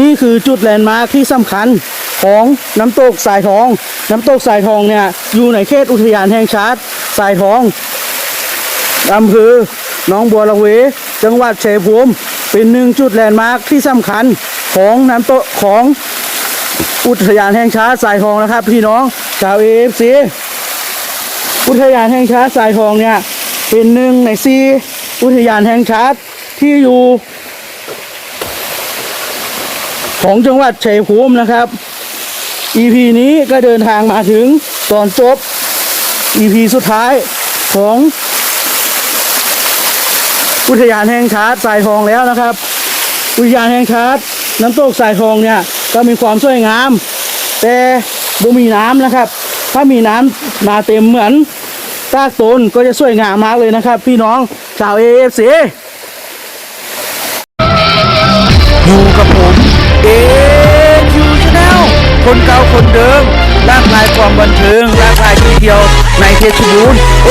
นี่คือจุดแลนด์มาร์คที่สำคัญของน้ำตกสายทอง น้ำตกสายทองเนี่ยอยู่ในเขตอุทยานแห่งชาติสายทองอำเภอหนองบัวระเว จังหวัดเชัยงภูมิเป็นหนึ่งจุดแลนด์มาร์คที่สำคัญของน้ำตกของอุทยานแห่งชาติสายทองนะครับ พี่น้องชาวเอฟซีอุทยานแห่งชาติสายทองเนี่ยเป็นหนึ่งในซีอุทยานแห่งชาติที่อยู่ ของจังหวัดชัยภูมินะครับ EP นี้ก็เดินทางมาถึงตอนจบ EP สุดท้ายของอุทยานแห่งชาติสายทองแล้วนะครับ อุทยานแห่งชาติน้ำตกสายทองเนี่ยก็มีความสวยงาม แต่บ่มีน้ำนะครับ ถ้ามีน้ำมาเต็มเหมือนตากตนก็จะสวยงามมากเลยนะครับ พี่น้องชาว AFC อยู่กับผม เอคิวชาแนลคนเก่าคนเดิมลากลายความบันเทิงลากลายที่เที่ยวในเพชรบูรณ์เอ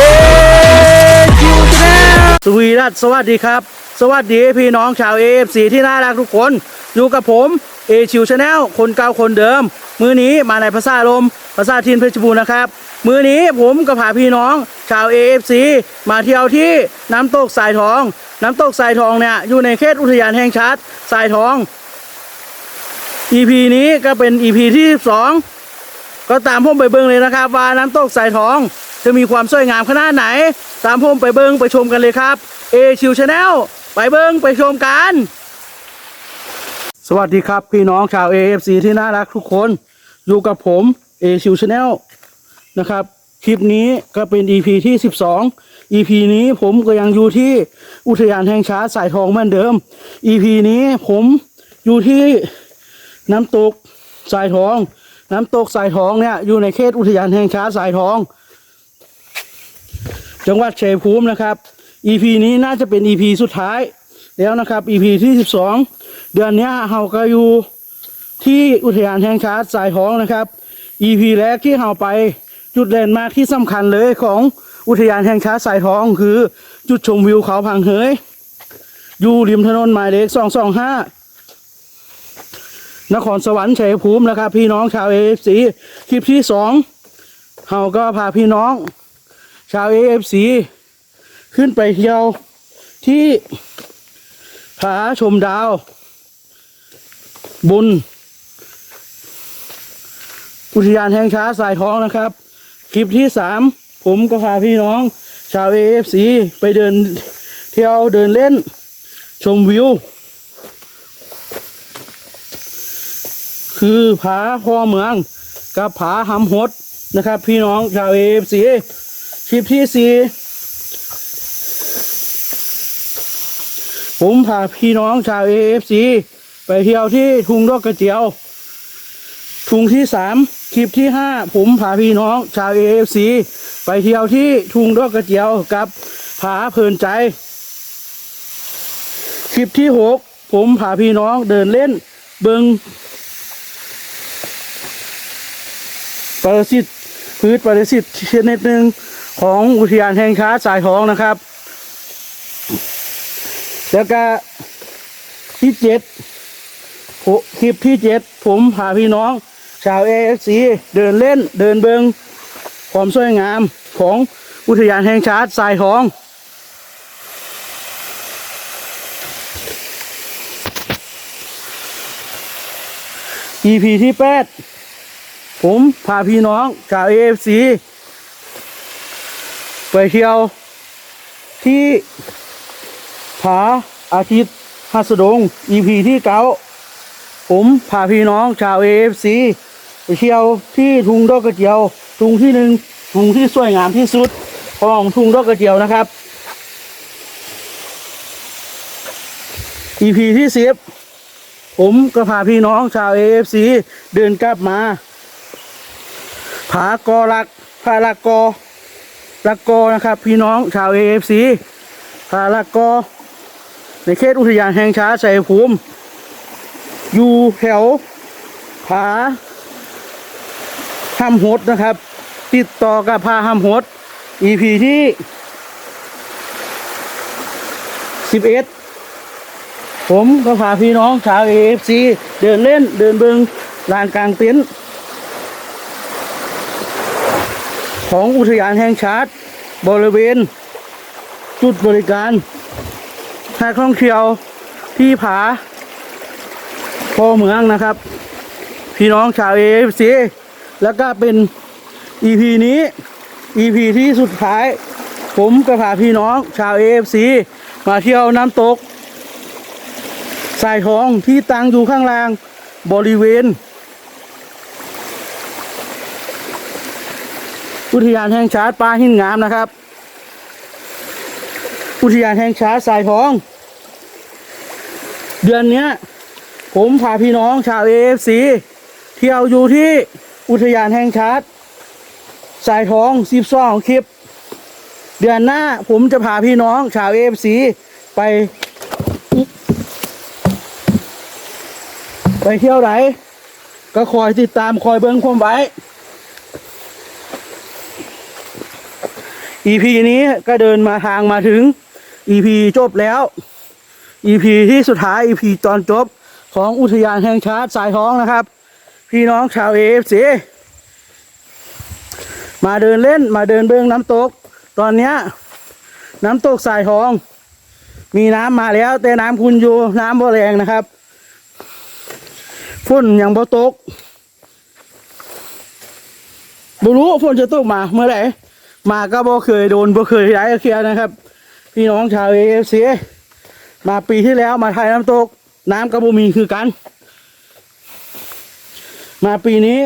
คิวชาแนลสวีรัตสวัสดีครับ สวัสดีพี่น้องชาวเอฟซีที่น่ารักทุกคน อยู่กับผมเอชิวชาแนลคนเก่าคนเดิม มือนี้มาในภาษาลมภาษาทินเพชรบูรณ์นะครับมือนี้ผมก็พาพี่น้อง ชาว AFC มาเที่ยวที่น้ำตกสายทอง น้ำตกสายทองเนี่ยอยู่ในเขตอุทยานแห่งชาติสายทอง EP นี้ก็เป็น EP ที่12ก็ตามผมไปเบิ่งเลยนะครับว่าน้ำตกสายทอง จะมีความสวยงามขนาดไหน ตามผมไปเบิ่งไปชมกันเลยครับเอชิวชาแนลไปเบิ่งไปชมกัน สวัสดีครับพี่น้องชาว AFC ที่น่ารักทุกคน อยู่กับผมเอชิวชาแนลนะครับ คลิปนี้ก็เป็น EP ที่ 12 EP นี้ผมก็ยังอยู่ที่อุทยานแห่งชาติสายทองเหมือนเดิม EP นี้ผมอยู่ที่ น้ำตกสายทอง น้ำตกสายทองเนี่ยอยู่ในเขตอุทยานแห่งชาติสายทอง จังหวัดเชัยงภูมินะครับ EP นี้น่าจะเป็น EP สุดท้าย แล้วนะครับ EP ที่ 12 เดือนนี้เราก็อยู่ที่อุทยานแห่งชาติสายทองนะครับ EP แรกที่เราไปจุดแลนมาร์คที่สำคัญเลยของอุทยานแห่งชาติสายทองคือ จุดชมวิวเขาพังเหยอยู่ริมถนนหมายเลข225 นครสวรรค์ชัยภูมินะครับ พี่น้องชาวเอฟซีคลิปที่สองเราก็พาพี่น้อง ชาวเอฟซีขึ้นไปเที่ยวที่ผาชมดาวบุญอุทยานแห่งชาติสายทองนะครับ คลิปที่สามผมก็พาพี่น้อง ชาวเอฟซีไปเดินเที่ยวเดินเล่น ชมวิว คือผาพ่อเมือง กับผาหำหดนะครับ พี่น้องชาวเอฟซีคลิปที่สี่ผมพาพี่น้องชาวเอฟซีไปเที่ยวที่ทุ่งดอกกระเจียว ทุ่งที่สามคลิปที่ห้าผมพาพี่น้องชาวเอฟซีไปเที่ยวที่ทุ่งดอกกระเจียวกับผาเพลินใจคลิปที่หกผมพาพี่น้องเดินเล่นเบิง ปรสิตพืชปรสิตชนิดหนึ่งของอุทยานแห่งชาติสายทองนะครับ แล้วก็ที่เจ็ดคลิปที่เจ็ดผมพาพี่น้อง ชาวเอฟซีเดินเล่นเดินเบิงความสวยงามของอุทยานแห่งชาติสายทอง EP ที่แปด ผมพาพี่น้องชาว AFC ไปเที่ยวที่ผาอาทิตย์หัสดง EP ที่เก้าผมพาพี่น้องชาว AFC ไปเที่ยวที่ทุงดอกกระเจียว ทุงที่หนึ่งทุงที่สวยงามที่สุดของทุงดอกกระเจียวนะครับ EP ที่สิบผมก็พาพี่น้องชาว AFC เดินกลับมา ผากอลักผาลักกอลักกอนะครับ พี่น้องชาวเอฟซีผาลักกอ ในเขตอุทยานแห่งชาติชัยภูมิ อยู่แถวผาห้ามหดนะครับ ติดต่อกับผาห้ามหด EP ที่สิบเอ็ดผมก็พาพี่น้องชาวเอฟซีเดินเล่นเดินเบิงลานกลางเต็นท์ ของอุทยานแห่งชาติบริเวณ จุดบริการนักท่องเที่ยวที่ผาพอเมืองนะครับ พี่น้องชาวเอฟซีแล้วก็เป็น EP นี้ EP ที่สุดท้าย ผมก็พาพี่น้องชาวเอฟซีมาเที่ยวน้ำตก สายทองที่ตั้งอยู่ข้างล่างบริเวณ อุทยานแห่งชาติป่าหินงามนะครับ อุทยานแห่งชาติสายทอง เดือนเนี้ยผมพาพี่น้องชาวเอฟซีเที่ยวอยู่ที่อุทยานแห่งชาติสายทอง12คลิป เดือนหน้าผมจะพาพี่น้องชาวเอฟซีไป ไปเที่ยวไหนก็คอยติดตามคอยเบิ้งความไว้ EP นี้ก็เดินมาทางมาถึง EP จบแล้ว EP ที่สุดท้าย EP ตอนจบของอุทยานแห่งชาติสายท้องนะครับ พี่น้องชาวเอฟซีมาเดินเล่นมาเดินเบิ้องน้ำตก ตอนนี้น้ำตกสายทอง มีน้ำมาแล้ว แต่น้ำคุณอยู่น้ำบ่แรงนะครับฝนยังบ่ตกบ่รู้ฝนจะตกมาเมื่อไหร่ มาก็บ่เคยโดนบ่เคยได้เคลียนะครับ พี่น้องชาวเอฟซีมาปีที่แล้วมาไทยน้ำตก น้ำกระบุมีคือกัน มาปีนี้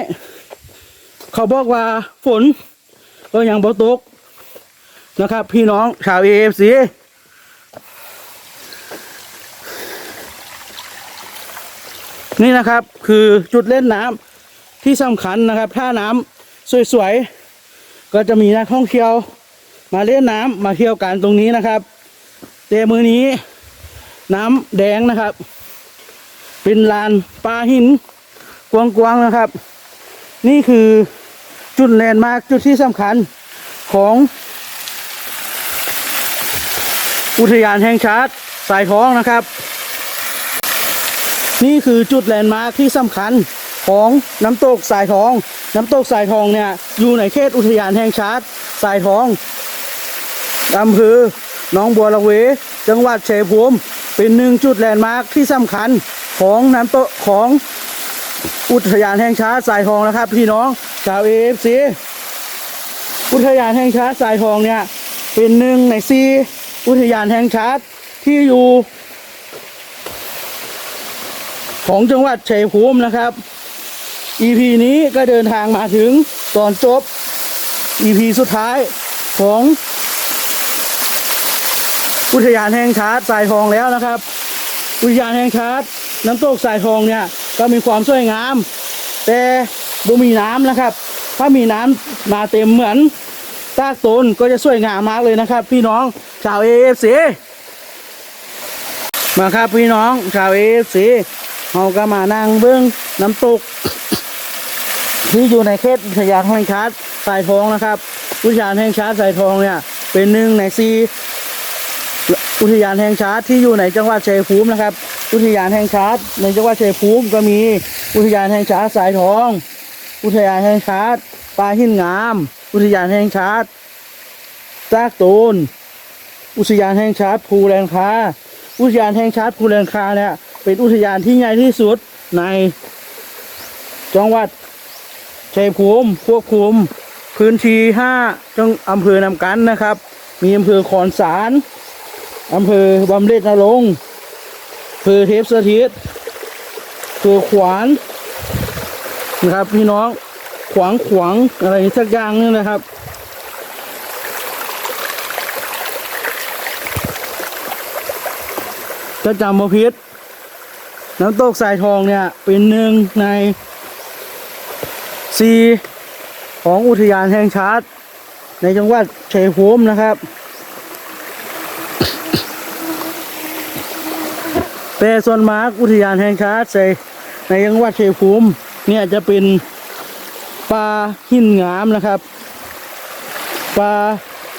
เขาบอกว่าฝนก็ยังบ่ตกนะครับ พี่น้องชาวเอฟซีนี่นะครับคือจุดเล่นน้ำที่สำคัญนะครับถ้าน้ำสวยๆ ก็จะมีนักท่องเที่ยว มาเล่นน้ำมาเที่ยวกันตรงนี้นะครับแต่มือนี้ น้ำแดงนะครับ เป็นลานปลาหินกว้างๆนะครับ นี่คือจุดแลนด์มาร์คจุดที่สำคัญของ อุทยานแห่งชาติสายท้องนะครับ นี่คือจุดแลนด์มาร์คที่สำคัญ ของน้ำตกสายทอง น้ำตกสายทองเนี่ยอยู่ในเขตอุทยานแห่งชาติสายทองอำเภอหนองบัวระเว จังหวัดชัยภูมิเป็นหนึ่งจุดแลนด์มาร์คที่สำคัญของน้ำตกของอุทยานแห่งชาติสายทองนะครับ พี่น้องชาวเอฟซีอุทยานแห่งชาติสายทองเนี่ยเป็นหนึ่งในซีอุทยานแห่งชาติที่อยู่ของจังหวัดชัยภูมินะครับ EP นี้ก็เดินทางมาถึงตอนจบ EP สุดท้ายของอุทยานแห่งชาติสายทองแล้วนะครับ อุทยานแห่งชาติน้ำตกสายทองเนี่ยก็มีความสวยงาม แต่บ่มีน้ำนะครับ ถ้ามีน้ำมาเต็มเหมือนตากตนก็จะสวยงามมากเลยนะครับ พี่น้องชาวเอฟซีมาครับพี่น้องชาวเอฟซีเราก็มานั่งเบื้องน้ำตก ที่อยู่ในเขตอุทยานแห่งชาติสายทองนะครับ อุทยานแห่งชาติสายทองเนี่ย เป็นหนึ่งในซีอุทยานแห่งชาติที่อยู่ในจังหวัดชัยภูมินะครับ อุทยานแห่งชาติในจังหวัดชัยภูมิก็มีอุทยานแห่งชาติสายทอง อุทยานแห่งชาติปลาหินงาม อุทยานแห่งชาติซากตูนอุทยานแห่งชาติภูแรงคาอุทยานแห่งชาติภูแรงคาเนี่ยเป็นอุทยานที่ใหญ่ที่สุดในจังหวัด ชัยภูมิควบคุม พื้นที่ห้าจังอำเภอนำกันนะครับ มีอำเภอคอนสารอำเภอบำเหน็จนรงค์อำเภอเทพสถิตอำเภอขวานนะครับ พี่น้องขวางขวางอะไรสักอย่างนึงนะครับถ้าจำมาพิษน้ำตกสายทองเนี่ยเป็นหนึ่งใน ซีของอุทยานแห่งชาติ ในจังหวัดชัยภูมินะครับ แต่ส่วนมากอุทยานแห่งชาติในจังหวัดชัยภูมิเนี่ยจะเป็นปลาหินงามนะครับปลา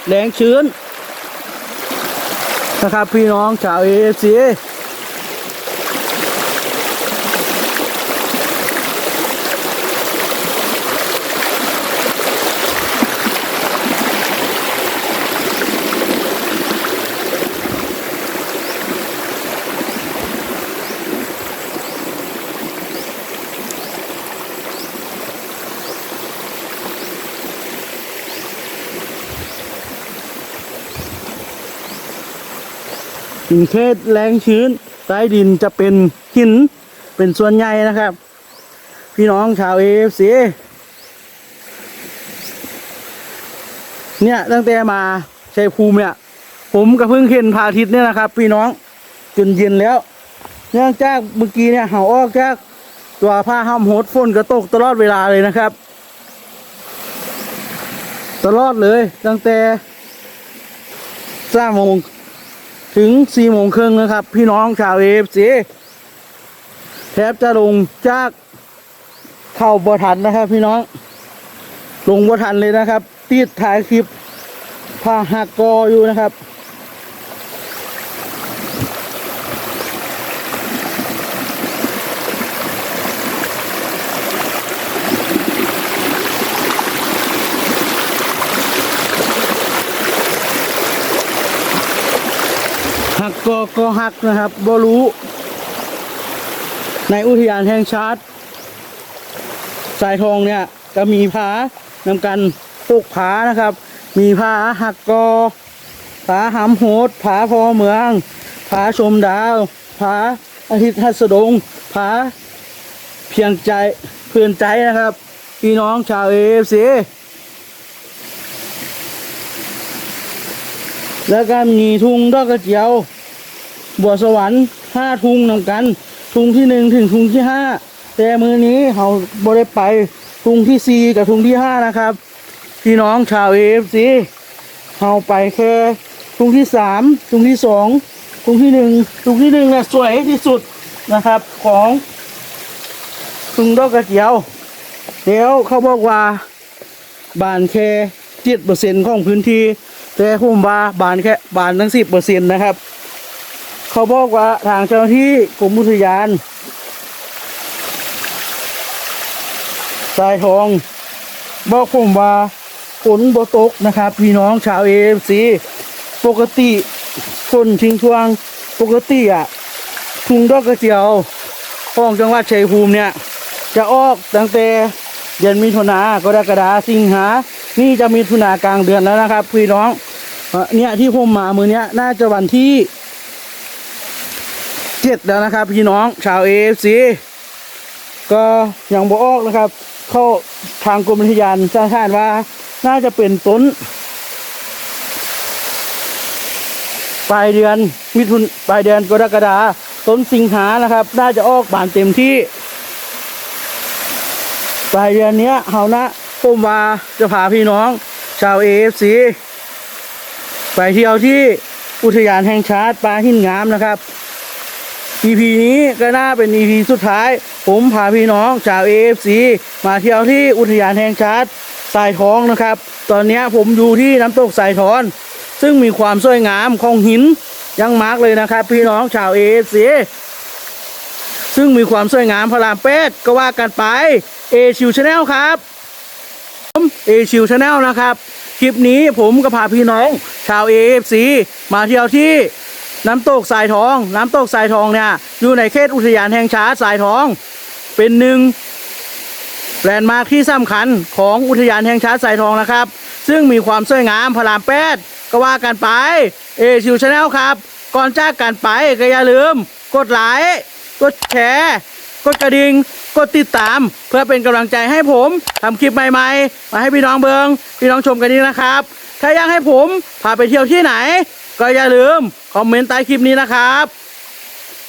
แหลงชื้นนะครับพี่น้องชาวเอฟซี หินเขตแรงชื้นใต้ดินจะเป็นหินเป็นส่วนใหญ่นะครับ พี่น้องชาวเอฟซีเนี่ย ตั้งแต่มาชัยภูมิเนี่ย ผมก็เพิ่งเห็นพาทิตย์เนี่ยนะครับ พี่น้องจนเย็นแล้ว เนื่องจากเมื่อกี้เนี่ยเขาออกจากตัวผ้าห้ามโหดฝนก็ตกตลอดเวลาเลยนะครับ ตลอดเลย ตั้งแต่สามโมง ถึงสี่โมงครึ่งนะครับ พี่น้องชาวเอฟซีแทบจะลงจากเข้าบ่ทันนะครับ พี่น้อง ลงบ่ทันเลยนะครับ ติดถ่ายคลิปผ้าหักกออยู่นะครับ หั กก็ก็หักนะครับบรู้ ในอุทยานแห่งชาติ สายทองเนี่ยก็มีผานำกันปลูกผานะครับ มีผาหักกอผาหำโหดผาพอเมืองผาชมดาวผาอาทิตย์หัสดงผาเพียงใจเพื่อนใจนะครับพี่น้องชาวเอฟซีแล้วก็มีทุ่งดอกกระเจียว บัวสวรรค์ห้าทุงนำกัน ทุงที่หนึ่งถึงทุงที่ห้าแต่มือนี้เขาบริไปทุงที่สี่กับทุงที่ห้านะครับพี่น้องชาวเอฟซีเขาไปแค่ทุงที่สามทุงที่สองทุงที่หนึ่งทุงที่หนึ่งเนี่ยสวยที่สุดนะครับของทุงดอกกระเจียว เดี๋ยวเขาบอกว่าบานแค่เจ็ดเปอร์เซ็นของพื้นที่ แต่ผมว่าบานแค่บานทั้งสิบเปอร์เซ็นต์นะครับ เขาบอกว่าทางเจ้าหน้าที่กรมอุทยานสายทองบอกผมว่าฝนบ่ตกนะครับ พี่น้องชาวเอฟซีปกติฝนทิ้งทวงปกติอะทุ่งดอกกระเจียวของจังหวัดชัยภูมิเนี่ย จะออกตั้งแต่เดือนมิถุนากรกฎาสิงหา นี่จะมิถุนากลางเดือนแล้วนะครับ พี่น้องเอ่อเนี่ยที่ผมมามือเนี้ยน่าจะวันที่ เจ็ดแล้วนะครับ พี่น้องชาวเอฟซีก็อยังบออกนะครับ เข้าทางกรมอุทยานสร้างคาดว่า น่าจะเป็นต้น ปลายเดือนมิถุนปลายเดือนกรกฎาต้นสิงหานะครับ น่าจะออกบานเต็มที่ ปลายเดือนนี้เฮานะผมว่าจะพาพี่น้อง ชาวเอฟซีไปเที่ยวที่อุทยานแห่งชาติปลาหินงามนะครับ EP นี้ก็น่าเป็น EP สุดท้าย ผมพาพี่น้องชาว AFC มาเที่ยวที่อุทยานแห่งชาติสายทองนะครับ ตอนนี้ผมอยู่ที่น้ำตกสายทอน ซึ่งมีความสวยงามของหินยังมาร์กเลยนะครับ พี่น้องชาว AFC ซึ่งมีความสวยงามพระรามเป็ดก็ว่ากันไปเอชิวชาแนลครับผมเอชิวชาแนลนะครับ คลิปนี้ผมก็พาพี่น้องชาว AFC มาเที่ยวที่ น้ำตกสายทอง น้ำตกสายทองเนี่ยอยู่ในเขตอุทยานแห่งชาติสายทอง เป็นหนึ่งแลนด์มาร์คที่สำคัญของอุทยานแห่งชาติสายทองนะครับ ซึ่งมีความสวยงามพระรามแปดก็ว่ากันไปเอชิวชาแนลครับ ก่อนจากกันไปก็อย่าลืม กดไลค์กดแชร์กดกระดิ่งกดติดตาม เพื่อเป็นกำลังใจให้ผมทำคลิปใหม่ๆ มาให้พี่น้องเบิงพี่น้องชมกันนี้นะครับ ถ้าอยากให้ผมพาไปเที่ยวที่ไหน ก็อย่าลืมคอมเมนต์ใต้คลิปนี้นะครับ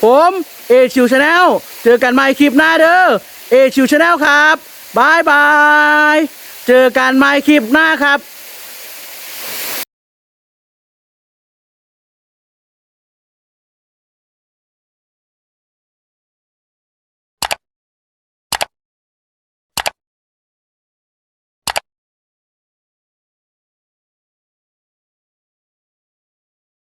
ผมเอชิวชาแนลเจอกันใหม่คลิปหน้าเด้อเอชิวชาแนลครับบายบาย เจอกันใหม่คลิปหน้าครับ